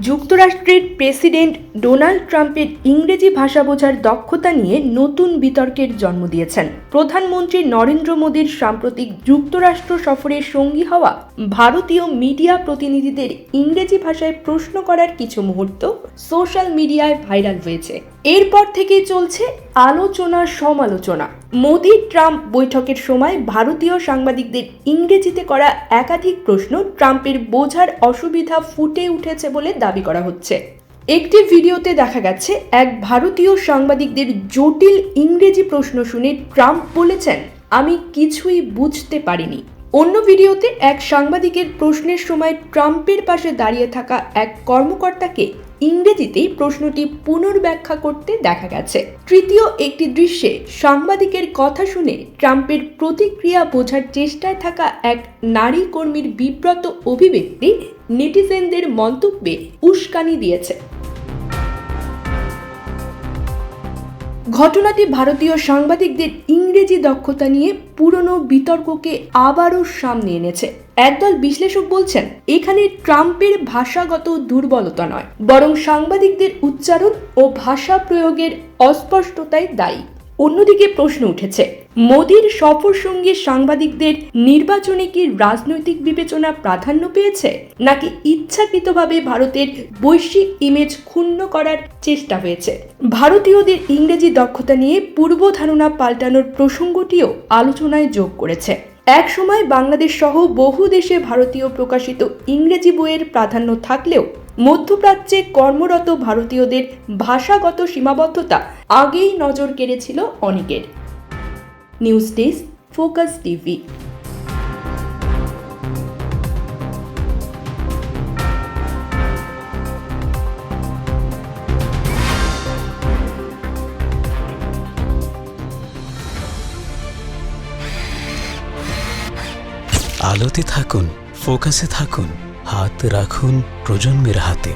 যুক্তরাষ্ট্রের president Donald ট্রাম্পের ইংরেজি ভাষা বোঝার দক্ষতা নিয়ে নতুন বিতর্কের জন্ম দিয়েছেন। প্রধানমন্ত্রী নরেন্দ্র মোদীর সাম্প্রতিক যুক্তরাষ্ট্র সফরের সঙ্গী হওয়া ভারতীয় মিডিয়া প্রতিনিধিদের ইংরেজি ভাষায় প্রশ্ন করার কিছু মুহূর্ত সোশ্যাল মিডিয়ায় ভাইরাল হয়েছে। এরপর থেকেই চলছে আলোচনা, সমালোচনা। মোদি ট্রাম্প বৈঠকের সময় ভারতীয় সাংবাদিকদের ইংরেজিতে করা একাধিক প্রশ্ন ট্রাম্পের বোঝার অসুবিধা ফুটে উঠেছে বলে দাবি করা হচ্ছে। একটি ভিডিওতে দেখা গেছে, এক ভারতীয় সাংবাদিকদের জটিল ইংরেজি প্রশ্ন শুনে ট্রাম্প বলেছেন, আমি কিছুই বুঝতে পারিনি। অন্য ভিডিওতে এক সাংবাদিকের প্রশ্নের সময় ট্রাম্পের পাশে দাঁড়িয়ে থাকা এক কর্মকর্তাকে ইংরেজিতেই প্রশ্নটি পুনর্ব্যাখ্যা করতে দেখা গেছে। তৃতীয় একটি দৃশ্যে সাংবাদিকের কথা শুনে ট্রাম্পের প্রতিক্রিয়া বোঝার চেষ্টায় থাকা এক নারী কর্মীর বিব্রত অভিব্যক্তি নেটিজেনদের মন্তব্যে উস্কানি দিয়েছে। ঘটনাটি ভারতীয় সাংবাদিকদের ইংরেজি দক্ষতা নিয়ে পুরনো বিতর্ককে আবারও সামনে এনেছে। একদল বিশ্লেষক বলছেন, এখানে ট্রাম্পের ভাষাগত দুর্বলতা নয়, বরং সাংবাদিকদের উচ্চারণ ও ভাষা প্রয়োগের অস্পষ্টতায় দায়ী। অন্যদিকে প্রশ্ন উঠেছে মোদীর সফর সঙ্গে সাংবাদিকদের নির্বাচনে কি রাজনৈতিক বিবেচনা প্রাধান্য পেয়েছে, নাকি ইচ্ছাকৃতভাবে ভারতের বৈশ্বিক ইমেজ ক্ষুণ্ণ করার চেষ্টা হয়েছে? ভারতীয়দের ইংরেজি দক্ষতা নিয়ে পূর্ব ধারণা পাল্টানোর প্রসঙ্গটিও আলোচনায় যোগ করেছে। এক সময় বাংলাদেশ সহ বহু দেশে ভারতীয় প্রকাশিত ইংরেজি বইয়ের প্রাধান্য থাকলেও মধ্যপ্রাচ্যে কর্মরত ভারতীয়দের ভাষাগত সীমাবদ্ধতা আগেই নজর কেড়েছিল অনেকের। নিউজ ডেস্ক ফোকাস টিভি আলোতে থাকুন ফোকাসে থাকুন হাত রাখুন প্রজন্মের হাতে।